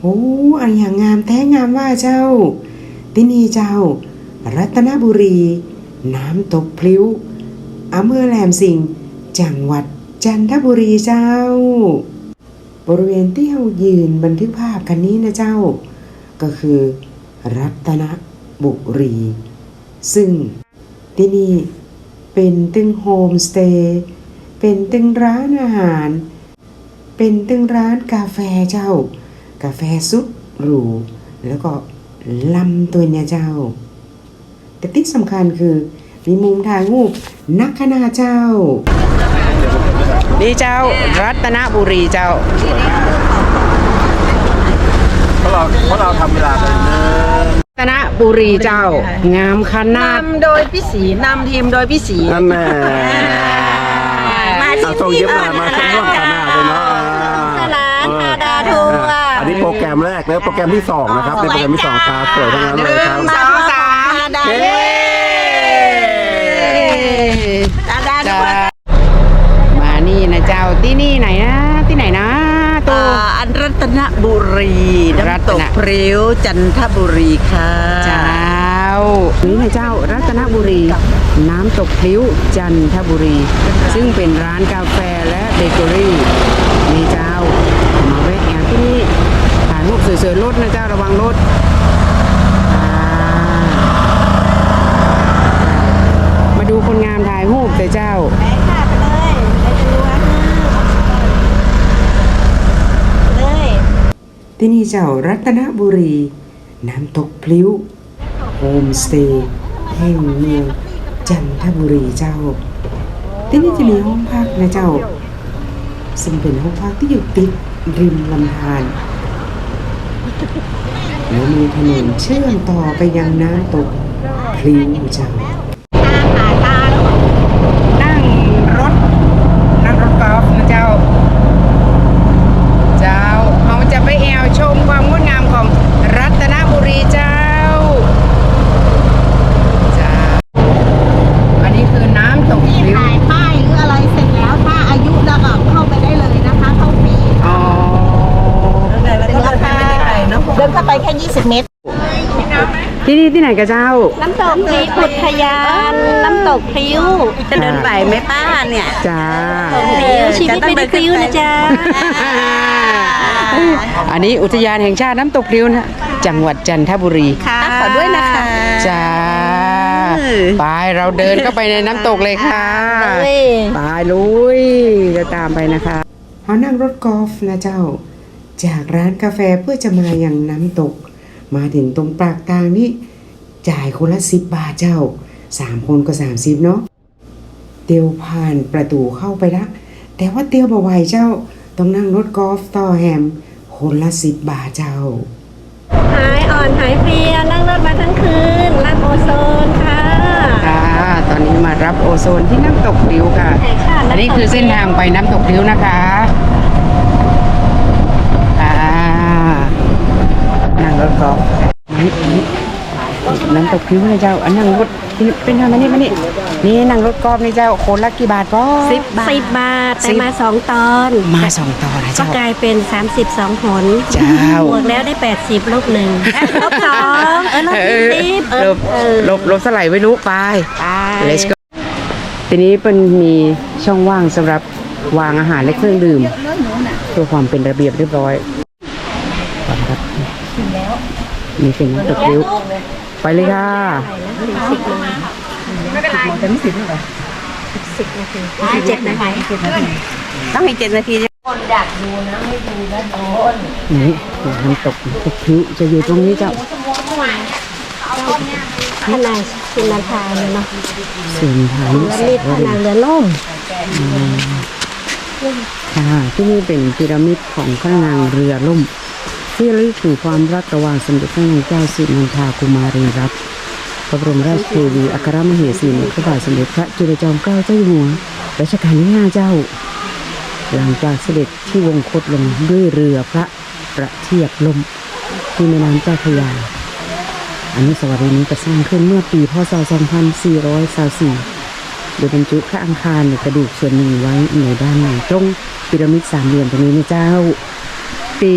โอ้อันอย่างงามแท้งามว่าเจ้า ที่นี่เจ้า รัตนบุรี น้ำตกพลิ้วอำเภอแหลมสิงห์จังหวัดจันทบุรีเจ้า บริเวณที่เรายืนบันทึกภาพกันนี้นะเจ้า ก็คือ รัตนบุรี ซึ่งที่นี่เป็นตึงโฮมสเตย์เป็นตึงร้านอาหาร เป็นตึงร้านกาแฟเจ้า กาแฟสุดหรู แล้วก็ลำตัวเนี่ยเจ้า แต่ที่สำคัญคือ มีมุมถ่ายรูปนักขนาดเจ้านี่เจ้า รัตนบุรีเจ้าเพราะเราเพราะเราทำเวลาไปเนิ่นรัตนบุรีเจ้า งามขนาดนำโดยพี่สีนำทีมโดยพี่สีนั่นแน่มาที่อะส่งยิ้มหน่อยมาส่งร่วมกันหน้าเลยเนาะ สนานฮาดาทัวร์ อันนี้โป รแกรมแรกแล้วโปรแกรมที่สองนะครับเป็นโปรแกรมที่สองครับสวยทั้งนั้นเลยครับสองสามฮาดาเย้ฮาดาทัวร์มานี่นะเจ้าที่นี่ไหนนะที่ไหนนะตัอ่าวอันรัตนบุรีรัตนน้ำตกพริ้วจันทบุรีค่ะเจ้านี่นะเจ้ารัตนบุรี น้ำตกพลิ้วจันทบุรี ซึ่งเป็นร้านกาแฟและเบเกอรี่นี่เจ้า มาแวะแอลที่นี่ถ่ายรูป สวยๆรถนะเจ้าระวังรถอ่ามาดูคนงามถ่ายรูปแต่เจ้าไปค่ะไปเลยไปดูว่าเลยที่นี่เจ้ารัตนบุรี น้ำตกพลิ้วโฮมสเตย์แห่งเมืองจันทบุรีเจ้า ที่นี่จะมีห้องพักนะเจ้า ซึ่งเป็นห้องพักที่อยู่ติดริมลำธาร แล้วมีถนนเชื่อมต่อไปยังน้ำตกพลิ้วเจ้า นั่งรถ นั่งรถกอล์ฟนะเจ้า เจ้าเราจะไปแอวชมความงดงามของรัตนบุรีเจ้า เจ้า อันนี้คือน้ำตกพลิ้ว ถ่ายป้ายหรืออะไรเสร็จแล้วถ้าอายุแล้วก็เข้าไปได้เลยนะคะ เข้าฟรี อ๋อ เป็นราคาเดินเข้าไปแค่ 20 เมตร ที่นี่ที่ไหนกันเจ้า น้ำตกพริ้วอุทยาน น้ำตกพริ้ว จะเดินไหวไหมป้าเนี่ย จ้าพริ้วชีวิตไม่ได้พริ้วนะจ๊ะ อันนี้อุทยานแห่งชาติน้ำตกพลิ้วนะ จังหวัดจันทบุรี ค่ะขอด้วยนะคะ จ้า ไปเราเดินเข้าไปในน้ำตกเลยค่ะเลยไปลุยจะตามไปนะคะเขานั่งรถกอล์ฟนะเจ้า จากร้านกาแฟเพื่อจะมาอย่างน้ำตก มาถึงตรงปากทางนี่จ่ายคนละสิบบาทเจ้าสามคนก็สามสิบเนาะเตียวผ่านประตูเข้าไปละแต่ว่าเตียวบ่ไหวเจ้าต้องนั่งรถกอล์ฟต่อแฮมคนละสิบบาทเจ้าหายอ่อนหายเพลียนั่งรถมาทั้งคืนรับโอโซนค่ะค่ะตอนนี้มารับโอโซนที่น้ำตกพลิ้วค่ะแห่งชาติอันนี้คือเส้นทางไปน้ำตกพลิ้วนะคะอ่า นั่งรถกอล์ฟนี่นี่น้ำตกพลิ้วเลยเจ้า อันนั่งรถเป็นทางมานี่มานี่นี่นั่งรถกอล์ฟนี่เจ้าคนละกี่บาทก็สิบบาทสิบบาทสิแต่บมาสองตอน มาสองต่อนะก็เจ้ากลายเป็น 32ผลเจ้าบวกแล้วได้ 80ลบหนึ่งลบสองเออลบเอยี่อสิบเอลอบเออลบลบสลายไว้รู้ไป ไป let's go ทีนี้เป็นมีช่องว่างสำหรับวางอาหารและเครื่องดื่มเพื่อความเป็นระเบียบเรียบร้อยก่อนครับ นี่เป็นน้ำตกริ้วไปเลยค่ะเจ็ดนาทีต้องให้เจ็ดนาทีนี่น้ำตกน้ำตกพริ้วจะอยู่ตรงนี้เจ้าขนาดสินาทานเลยเนาะสิ่งหาเรือมีดขนาดเรือล่มค่ะที่นี่เป็นพีระมิดของพระนางเรือล่ม ที่ระลึกถึงความรักระหว่างสมเด็จพระนางเจ้าสิรินันทากุมารีรัตน์พระบรมราชเทวีอัครมเหสีพระบาทสมเด็จพระจุลจอมเกล้าเจ้าอยู่หัวรัชกาลที่ห้าเจ้า หลังจากเสด็จที่วงคตลงด้วยเรือพระประเทียบลมที่แม่น้ำเจ้าพระยาอนุสาวรีย์นี้จะสร้างขึ้นเมื่อปีพศ 2424โดยบรรจุพระอังคารในกระดูกส่วนหนึ่งไว้ในด้านในตรงพีระมิดสามเหลี่ยมตรงนี้นะเจ้าปี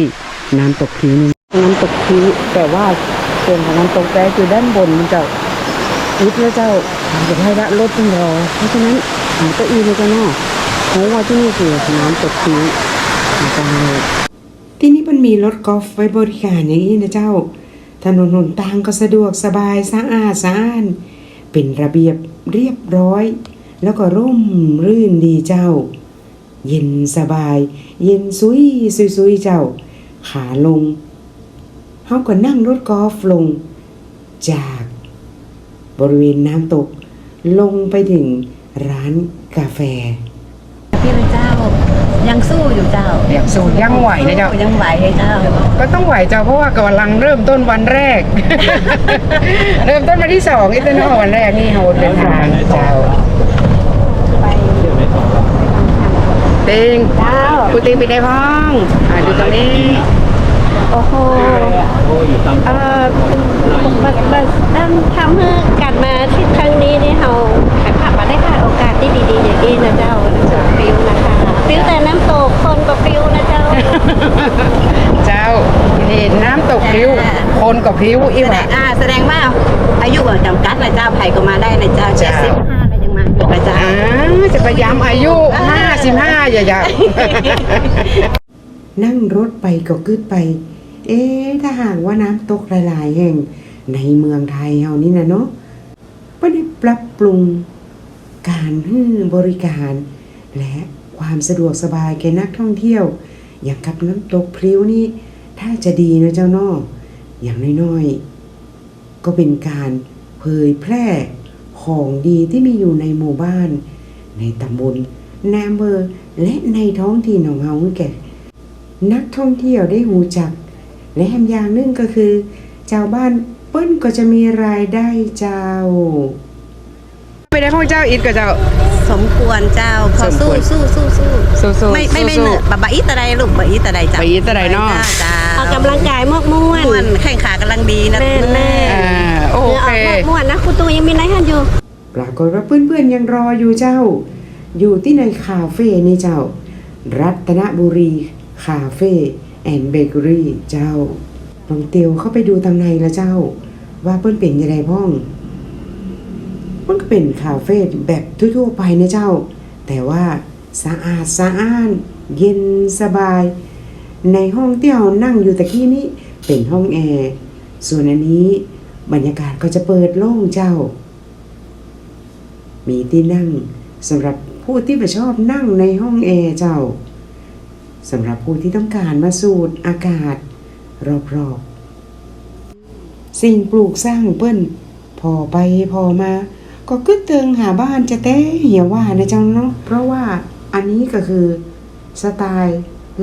น้ำตกพริ้วนี่น้ำตกพริ้วแต่ว่าส่วนของน้ำตกแต้คือด้านบนมันเจ้าอิดแล้วเจ้าจะให้ละรถต้องรอเพราะฉะนั้นหาเก้าอี้เลยเจ้าเนาะเพราะว่าที่นี่คือน้ำตกพริ้วจังเลยที่นี่มันมีรถกอล์ฟไว้บริการอย่างนี้นะเจ้า ถนนหนทางก็สะดวกสบายสะอาดสะอ้าน เป็นระเบียบเรียบร้อย แล้วก็ร่มรื่นดีเจ้า เย็นสบาย เย็นซุยซุยซุยเจ้า ขาลงเฮาก็นั่งรถกอล์ฟลง จากบริเวณน้ำตก ลงไปถึงร้านกาแฟพี่เลยเจ้า ยังสู้อยู่เจ้าอย่างสูตรยังไหวนะเจ้ายังไหวเลยเจ้า ก็ต้องไหวเจ้าเพราะว่ากำลังเริ่มต้นวันแรก เริ่มต้นวันที่สองอีกแล้วเนาะวันแรกนี่โหดเดินทางเจ้าเต็งเจ้า กูตีไปได้พ้องอ่าดูตรงนี้โอ้โห เอ่อบัดบัดอันทำให้การมาที่ครั้งนี้นี่เราขายผักมาได้ค่ะโอกาสที่ดีๆอย่างนี้นะเจ้าน้ำตกฟิวนะคะฟิวแต่น้ำตกคนกับฟิวนะเจ้า เจ้านี่น้ำตกพริ้ว คนกับพริ้วอีแสหดว่างอ่าแสดงว่าอายุบ่จำกัดนะเจ้าไผ่ก็มาได้นะเจ้าจ้าเจ็ดสิบห้าก็ยังมาอยู่นะเจ้า อ่จะไปย้ำอายุ55อย่าอย่านั่งรถไปก็กึดไป เอ๊ะถ้าหากว่าน้ำตกหลายๆแห่ง ในเมืองไทยเฮานี่นะเนาะไม่ได้ปรับปรุงการบริการ และความสะดวกสบายแก่นักท่องเที่ยว อย่างกับน้ำตกพริ้วนี่ ถ้าจะดีนะเจ้านออย่างน้อยๆ ก็เป็นการเผยแพร่ของดีที่มีอยู่ในหมู่บ้าน ในตำบลในอำเภอและในท้องถิ่นของเฮาแก่นักท่องเที่ยวได้หูจัก และแถมอย่างหนึงก็คือชาวบ้านเปิ้นก็จะมีรายได้เจ้าไปได้ของเจ้าอิดกับเจ้า สมควรเจ้าพอสมสู้ควรสู้สู้สู้สู้ๆไม่ไม่ไม่สู้ๆ เหนื่อยบะบะอีตะไดลูกบะอีตะไดเจ้าบะอีตะไดเนาะจ้าออกกำลังกายมากม่วนม่วนแข่งขากำลังดีนะแม่นแม่อ่าโอเหงื่ออเคอกมากม่วนนะคุณตูยังมีไรหันอยู่ ปรากฏว่าเพื่อนๆยังรออยู่เจ้า อยู่ที่ในคาเฟ่นี่เจ้า รัตนบุรีคาเฟ่แอนด์เบเกอรี่เจ้าลองเตียวเข้าไปดูตางในล้วเจ้า ว่าเปิ้นเป็นยังไงพ้องมันก็เป็นคาเฟ่แบบทั่วๆไปนะเจ้า แต่ว่าสะอาดสะอ้าน เย็นสบาย ในห้องที่เรานั่งอยู่ตะกี้นี้เป็นห้องแอร์ส่วนอันนี้บรรยากาศก็จะเปิดโล่งเจ้า มีที่นั่งสำหรับผู้ที่ไม่ชอบนั่งในห้องแอร์เจ้าสำหรับผู้ที่ต้องการมาสูดอากาศ รอบๆ สิ่งปลูกสร้างเปิ้น พอไปพอมา ก็กึดเติงหาบ้านจะแต่เหี่ยวว่านะเจ้าเนาะเพราะว่าอันนี้ก็คือสไตล์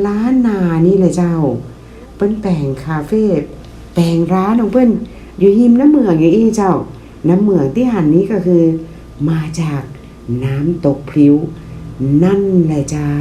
ล้านนานี่เลยเจ้า เปิ้นแปลงคาเฟ่แปลงร้านของเปิ้นอยู่หิมน้ำเมืองอย่างอี้เจ้า น้ำเมืองที่หันนี้ก็คือ มาจากน้ำตกพริ้ว นั่นแหละเจ้า